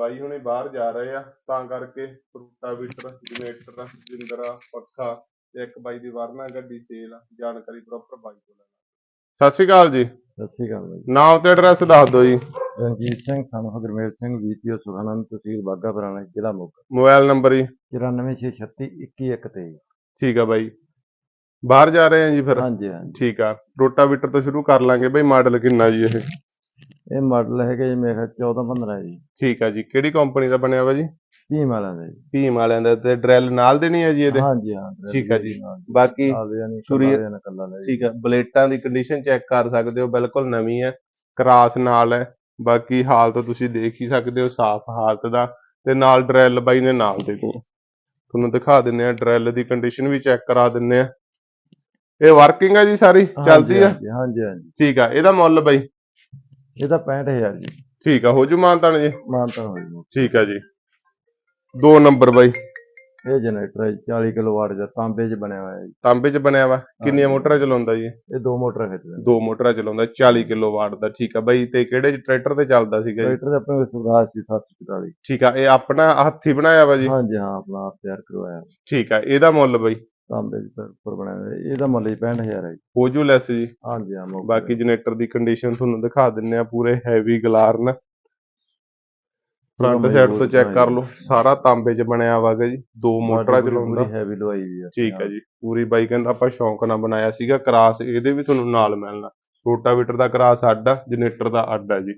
ਬਾਈ ਹੁਣੇ ਬਾਹਰ ਜਾ ਰਹੇ ਆ ਤਾਂ ਕਰਕੇ ਰੂਟਾਵੀਟਰ ਜਨਰੇਟਰ ਜਿੰਦਰਾ ਪੱਖਾ ਤੇ ਇੱਕ ਬਾਈ ਦੀ ਵਰਨਾ ਗੱਡੀ ਸੇਲ ਆ ਜਾਣਕਾਰੀ ਪ੍ਰੋਪਰ ਬਾਈ ਕੋਲ ਸਤਿ ਸ਼੍ਰੀ ਅਕਾਲ ਜੀ। ਸਤਿ ਸ਼੍ਰੀ ਅਕਾਲ ਬਾਈ। ਨਾਮ ਤੇ ਐਡਰੈਸ ਦੱਸ ਦਿਓ ਜੀ। ਰਣਜੀਤ ਸਿੰਘ ਸਾਨੂੰ ਗੁਰਮੇਲ ਸਿੰਘ ਵੀਪੀਓ ਸੁਖਾਨੰਦ ਤਹਿਸੀਲ ਬਾਗਾ ਪੁਰਾਣਾ ਜ਼ਿਲ੍ਹਾ ਮੋਗਾ। ਮੋਬਾਈਲ ਨੰਬਰ ਜੀ। 9463212123 ਠੀਕ ਆ ਬਾਈ। ਬਾਹਰ ਜਾ ਰਹੇ ਆ ਜੀ ਫਿਰ? ਹਾਂਜੀ ਹਾਂਜੀ। ਠੀਕ ਆ। ਰੋਟਾਵੀਟਰ ਤੋਂ ਸ਼ੁਰੂ ਕਰ ਲਾਂਗੇ ਬਈ ਮਾਡਲ ਕਿੰਨਾ ਜੀ ਇਹ? ਇਹ ਮਾਡਲ ਹੈਗਾ ਜੀ ਮੇਰੇ ਖਿਆਲ 14 15 ਜੀ। ਠੀਕ ਆ ਜੀ। ਕਿਹੜੀ ਕੰਪਨੀ ਦਾ ਬਣਿਆ ਵਾ ਜੀ? ਭੀਮ ਵਾਲਿਆਂ ਦਾ ਜੀ। ਭੀਮ ਵਾਲਿਆਂ ਦਾ ਤੇ ਡਰੈਲ ਨਾਲ ਦੇਣੀ ਹੈ ਜੀ ਇਹਦੇ? ਹਾਂਜੀ ਹਾਂ ਠੀਕ ਆ ਜੀ। ਬਾਕੀ ਸੂਰੀ- ਠੀਕ ਹੈ ਬਲੇਟਾਂ ਦੀ ਕੰਡੀਸ਼ਨ ਚੈੱਕ ਕਰ ਸਕਦੇ ਹੋ ਬਿਲਕੁਲ ਨਵੀਂ ਹੈ। ਕਰਾਸ ਨਾਲ ਹੈ। ਬਾਕੀ ਹਾਲਤ ਤੁਸੀਂ ਦੇਖ ਹੀ ਸਕਦੇ ਹੋ ਸਾਫ਼ ਹਾਲਤ ਦਾ। ਤੇ ਨਾਲ ਡਰੈਲ ਬਾਈ ਨੇ ਨਾਲ ਦੇ ਦਿੱਤੀ ਤੁਹਾਨੂੰ ਦਿਖਾ ਦਿੰਨੇ ਆ ਡਰੈਲ ਦੀ ਕੰਡੀਸ਼ਨ ਵੀ ਚੈੱਕ ਕਰਾ ਦਿੰਨੇ ਆ ਇਹ ਵਰਕਿੰਗ ਹੈ ਜੀ ਸਾਰੀ? ਚੱਲਦੀ ਆ? ਹਾਂਜੀ ਹਾਂਜੀ। ਠੀਕ ਆ ਇਹਦਾ ਮੁੱਲ ਬਾਈ? ਇਹਦਾ 65000 ਜੀ। ਠੀਕ ਆ ਹੋ ਜੂ ਮਾਨਤਾਨ ਜੀ? ਮਾਨਤਾ ਹੋ ਜੀ। ਠੀਕ ਆ ਜੀ। ਦੋ ਨੰਬਰ ਬਾਈ। ਇਹ ਜਨਰੇਟਰ ਹੈ ਜੀ, 40 ਕਿਲੋਵਾਟ ਦਾ ਤਾਂਬੇ 'ਚ ਬਣਿਆ ਹੋਇਆ ਜੀ। ਤਾਂਬੇ ਚ ਬਣਿਆ ਵਾ। ਕਿੰਨੀਆਂ। ਮੋਟਰਾਂ ਚਲਾਉਂਦਾ ਜੀ? ਇਹ? ਦੋ ਮੋਟਰ ਖਿੱਚਦੇ ਨੇ ਦੋ ਮੋਟਰਾਂ ਚਲਾਉਂਦਾ 40 ਕਿਲੋ ਵਾਟ ਦਾ। ਠੀਕ ਆ ਬਾਈ ਤੇ ਕਿਹੜੇ ਟਰੈਕਟਰ ਤੇ ਚੱਲਦਾ ਸੀਗਾ ਜੀ? ਟਰੈਕਟਰ ਦਾ ਆਪਣੇ ਕੋਲ ਸਵਰਾਜ ਸੀ 744 ਠੀਕ ਆ ਇਹ ਆਪਣਾ ਹੱਥੀ ਬਣਾਇਆ ਵਾ ਜੀ? ਹਾਂਜੀ ਹਾਂ ਆਪਣਾ ਆਪ ਤਿਆਰ ਕਰਵਾਇਆ। ਠੀਕ ਆ ਇਹਦਾ ਮੁੱਲ ਬਈ? ਤਾਂਬੇ ਦੇ ਉੱਪਰ ਬਣਿਆ ਹੋਇਆ। ਇਹਦਾ ਮੁੱਲ ਜੀ 65000 ਹੈ ਜੀ। ਹੋ ਜੂ ਲੈਸ ਜੀ। ਹਾਂਜੀ ਹਾਂ ਮੋਗਾ ਬਾਕੀ ਜਨਰੇਟਰ ਦੀ ਕੰਡੀਸ਼ਨ ਤੁਹਾਨੂੰ ਦਿਖਾ ਦਿੰਨੇ ਆ ਪੂਰੇ ਹੈਵੀ ਗਲਾਰਨ। ਫਰੰਟ ਸਾਈਡ ਤੋਂ ਚੈੱਕ ਕਰ ਲਓ। ਸਾਰਾ ਤਾਂਬੇ 'ਚ ਬਣਿਆ ਵਾਗਾ ਜੀ। ਦੋ ਮੋਟਰਾਂ ਚਲਾਉਂਦਾ। ਹੈਵੀ ਲਵਾਈ ਵੀ ਆ। ਠੀਕ ਹੈ ਜੀ। ਪੂਰੀ ਬਾਈ ਕਹਿੰਦਾ ਆਪਾਂ ਸ਼ੌਂਕ ਨਾਲ ਬਣਾਇਆ ਸੀਗਾ। ਕਰਾਸ ਇਹਦੇ ਵੀ ਤੁਹਾਨੂੰ ਨਾਲ ਮਿਲਣਾ। ਰੋਟਾਵੀਟਰ ਦਾ ਕਰਾਸ ਅੱਡ ਆ ਜਨਰੇਟਰ ਦਾ ਅੱਡ ਆ ਜੀ।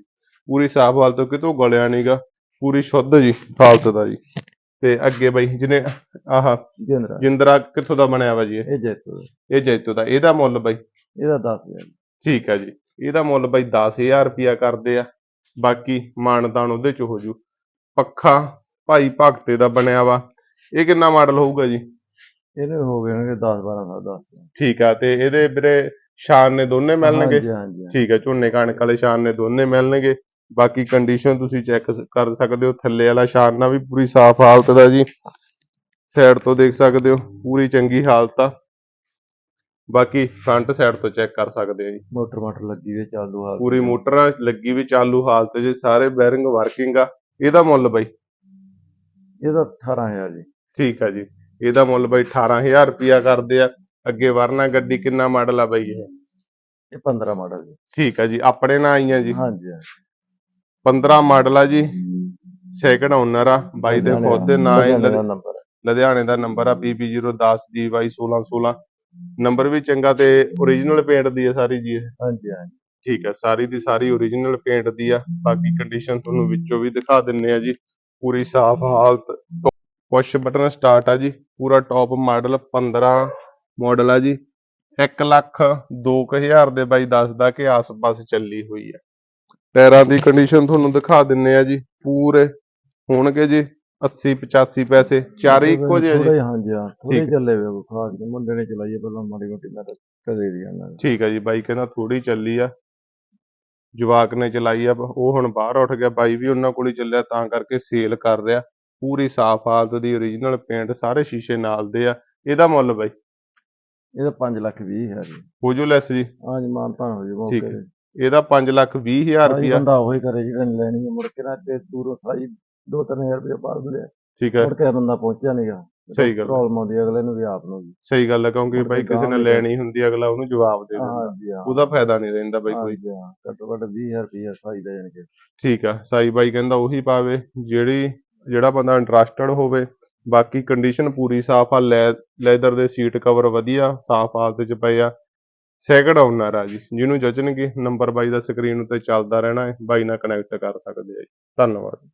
ਪੂਰੀ ਸਾਫ਼ ਹਾਲਤ ਤੋਂ ਕਿਤੋਂ ਗਲਿਆ ਨਹੀਂਗਾ ਪੂਰੀ ਸ਼ੁੱਧ ਜੀ ਹਾਲਤ ਦਾ ਜੀ। ਤੇ ਅੱਗੇ ਬਾਈ ਜਿਹਨੇ ਆਹ ਜਿੰਦਰਾ। ਜਿੰਦਰਾ ਕਿੱਥੋਂ ਦਾ ਬਣਿਆ ਵਾ ਜੀ ਇਹ? ਇਹ ਜੈਤੋ ਦਾ। ਇਹ ਜੈਤੋ ਦਾ। ਇਹਦਾ ਮੁੱਲ ਬਾਈ? ਇਹਦਾ 10000 ਠੀਕ ਹੈ ਜੀ। ਇਹਦਾ ਮੁੱਲ ਬਾਈ 10000 ਰੁਪਿਆ ਕਰਦੇ ਆ। ਬਾਕੀ ਮਾਨਦਾਨ ਉਹਦੇ ਚ ਹੋ ਜੂ। ਪੱਖਾ ਭਾਈ ਭਗਤੇ ਦਾ ਬਣਿਆ ਵਾ। ਇਹ ਕਿੰਨਾ ਮਾਡਲ ਹੋਊਗਾ ਜੀ? ਇਹਨੇ ਹੋ ਗਏ ਹੋਣਗੇ 10 12 ਸਾਲ 10 ਠੀਕ ਆ ਤੇ ਇਹਦੇ ਵੀਰੇ ਸ਼ਾਨ ਨੇ ਦੋਨੇ ਮਿਲਣਗੇ? ਹਾਂਜੀ ਹਾਂਜੀ ਠੀਕ ਹੈ ਝੋਨੇ ਕਣਕ ਵਾਲੇ ਸ਼ਾਨ ਨੇ ਦੋਨੇ ਮਿਲਣਗੇ। ਬਾਕੀ ਕੰਡੀਸ਼ਨ ਤੁਸੀਂ ਚੈੱਕ ਕਰ ਸਕਦੇ ਹੋ ਥੱਲੇ ਵਾਲਾ ਸ਼ਾਨਾ ਵੀ ਪੂਰੀ ਸਾਫ਼ ਹਾਲਤ ਦਾ ਜੀ। ਸਾਈਡ ਤੋਂ ਦੇਖ ਸਕਦੇ ਹੋ ਪੂਰੀ ਚੰਗੀ ਹਾਲਤ ਆ। ਬਾਕੀ ਫਰੰਟ ਸਾਈਡ ਤੋਂ ਚੈੱਕ ਕਰ ਸਕਦੇ ਹੋ ਜੀ। ਮੋਟਰ ਮਾਟਰ ਲੱਗੀ ਹੋਈ ਚਾਲੂ ਹਾਲ ਪੂਰੀ ਮੋਟਰ ਲੱਗੀ ਵੀ ਚਾਲੂ ਹਾਲਤ 'ਚ ਸਾਰੇ ਬੈਰਿੰਗ ਵਰਕਿੰਗ ਆ। ਇਹਦਾ ਮੁੱਲ ਬਾਈ? ਇਹਦਾ 18000 ਜੀ। ਠੀਕ ਆ ਜੀ। ਇਹਦਾ ਮੁੱਲ ਬਾਈ 18000 ਰੁਪਿਆ ਕਰਦੇ ਆ। ਅੱਗੇ ਵਰਨਾ ਗੱਡੀ ਕਿੰਨਾ ਮਾਡਲ ਆ ਬਾਈ ਇਹ? ਇਹ 15 ਮਾਡਲ ਜੀ। ਠੀਕ ਆ ਜੀ ਆਪਣੇ ਨਾਲ ਆਈਆਂ ਜੀ। ਹਾਂਜੀ ਹਾਂਜੀ। 15 ਮਾਡਲ ਆ ਜੀ। ਸੈਕਿੰਡ ਓਨਰ ਆ ਬਾਈ ਦੇ ਖੁਦ ਦੇ ਨਾਂ ਹੈ ਲੁਧਿਆਣੇ ਦਾ ਨੰਬਰ ਹੈ। ਲੁਧਿਆਣੇ ਦਾ ਨੰਬਰ ਆ PP010GY1616 ਨੰਬਰ ਵੀ ਚੰਗਾ ਤੇ origignal ਪੇਂਟ ਦੀ ਆ ਸਾਰੀ ਜੀ ਹਾਂਜੀ ਹਾਂਜੀ। ਠੀਕ ਆ ਸਾਰੀ ਦੀ ਸਾਰੀ origignal ਪੇਂਟ ਦੀ ਆ। ਬਾਕੀ ਕੰਡੀਸ਼ਨ ਤੁਹਾਨੂੰ ਵਿੱਚੋਂ ਵੀ ਦਿਖਾ ਦਿੰਨੇ ਆ ਜੀ। ਪੂਰੀ ਸਾਫ਼ ਹਾਲਤ। ਪੁਸ਼ ਬਟਨ ਸਟਾਰਟ ਆ ਜੀ। ਪੂਰਾ ਟੌਪ ਮਾਡਲ 15 ਮਾਡਲ ਆ ਜੀ। 1 ਲੱਖ 2000 ਦੇ ਬਾਈ ਦੱਸਦਾ ਕਿ ਆਸ-ਪਾਸ ਚੱਲੀ ਹੋਈ ਆ। ਟਾਇਰਾਂ ਦੀ ਕੰਡੀਸ਼ਨ ਤੁਹਾਨੂੰ ਦਿਖਾ ਦਿੰਨੇ ਆ ਜੀ ਪੂਰੇ ਹੋਣਗੇ ਜੀ 80 85 ਪੈਸੇ ਚਾਰੇ ਇੱਕੋ ਜਿਹੇ ਜੀ। ਹਾਂਜੀ ਹਾਂ ਥੋੜੇ। ਚੱਲੇ ਵੇ ਖਾਸ ਨਹੀਂ ਮੁੰਡੇ ਨੇ ਚਲਾਈਏ ਪਹਿਲਾਂ ਮਾੜੀ ਮੋਟੀ ਮੈਂ ਤਾਂ ਕਦੇ ਵੀ ਆਣਾ ਠੀਕ ਆ ਜੀ ਬਾਈ ਕਹਿੰਦਾ ਥੋੜੀ ਚੱਲੀ ਆ। ਜਵਾਕ ਨੇ ਚਲਾਈ ਆ ਉਹ ਹੁਣ ਬਾਹਰ ਉੱਠ ਗਿਆ ਬਾਈ ਵੀ ਉਹਨਾਂ ਕੋਲ ਹੀ ਚੱਲਿਆ ਤਾਂ ਕਰਕੇ ਸੇਲ ਕਰ ਰਿਹਾ। ਪੂਰੀ ਸਾਫ਼ ਹਾਲਤ ਦੀ origignal ਪੇਂਟ ਸਾਰੇ ਸ਼ੀਸ਼ੇ ਨਾਲ ਦੇ ਆ। ਇਹਦਾ ਮੁੱਲ ਬਾਈ? ਇਹਦਾ 5 ਲੱਖ 20 ਹਜ਼ਾਰ ਜੀ। ਹੋ ਜੂ ਲੈਸ ਜੀ? ਹਾਂਜੀ ਮਾਨਤਾ ਹੋ ਜੀ ਠੀਕ ਹੈ। ਇਹਦਾ 5 ਲੱਖ 20 ਹਜ਼ਾਰ ਰੁਪਿਆ ਬੰਦਾ ਉਹੀ ਕਰੇ ਜਿਹੜਾ ਨੇ ਲੈਣੀ ਹੈ ਮੁੜ ਕੇ ਨਾ ਤੇ ਦੂਰੋਂ ਸਾਈ 2-3000 ਰੁਪਏ ਪਾ ਦਿੰਦੇ ਆ। ਠੀਕ ਹੈ। ਮੁੜ ਕੇ ਬੰਦਾ ਪਹੁੰਚਿਆ ਨਹੀਂਗਾ ਸਹੀ ਗੱਲ ਪ੍ਰੋਬਲਮ ਆਉਂਦੀ ਹੈ ਅਗਲੇ ਨੂੰ ਵੀ ਆਪ ਨੂੰ ਵੀ। ਸਹੀ ਗੱਲ ਹੈ ਕਿਉਂਕਿ ਬਾਈ ਕਿਸੇ ਨੇ ਲੈਣੀ ਹੁੰਦੀ ਅਗਲਾ ਉਹਨੂੰ ਜਵਾਬ ਦੇ ਦਿੰਦਾ। ਹਾਂਜੀ ਹਾਂ। ਉਹਦਾ ਫਾਇਦਾ ਨਹੀਂ ਰਹਿੰਦਾ ਬਾਈ ਕੋਈ। ਹਾਂਜੀ ਹਾਂ। ਘੱਟੋ ਘੱਟ 20000 ਰੁਪਏ ਸਾਈ ਦਾ ਜਾਣੀ ਕਿ ਠੀਕ ਆ ਸਾਈ ਬਾਈ ਕਹਿੰਦਾ ਉਹੀ ਪਾਵੇ ਜਿਹੜੀ ਜਿਹੜਾ ਬੰਦਾ ਇੰਟਰਸਟਡ ਹੋਵੇ ਬਾਕੀ ਕੰਡੀਸ਼ਨ ਪੂਰੀ ਸਾਫ਼ ਆ ਲੈਦਰ ਦੇ ਸੀਟ ਕਵਰ ਵਧੀਆ ਸਾਫ਼ ਹਾਲਤ 'ਚ ਪਏ ਆ। ਸੈਕਿੰਡ ਓਨਰ ਆ ਜੀ। ਜਿਹਨੂੰ ਜਚਣਗੇ ਨੰਬਰ ਬਾਈ ਦਾ ਸਕਰੀਨ ਉੱਤੇ ਚੱਲਦਾ ਰਹਿਣਾ ਹੈ। ਬਾਈ ਨਾਲ ਕਨੈਕਟ ਕਰ ਸਕਦੇ ਆ ਜੀ। ਧੰਨਵਾਦ।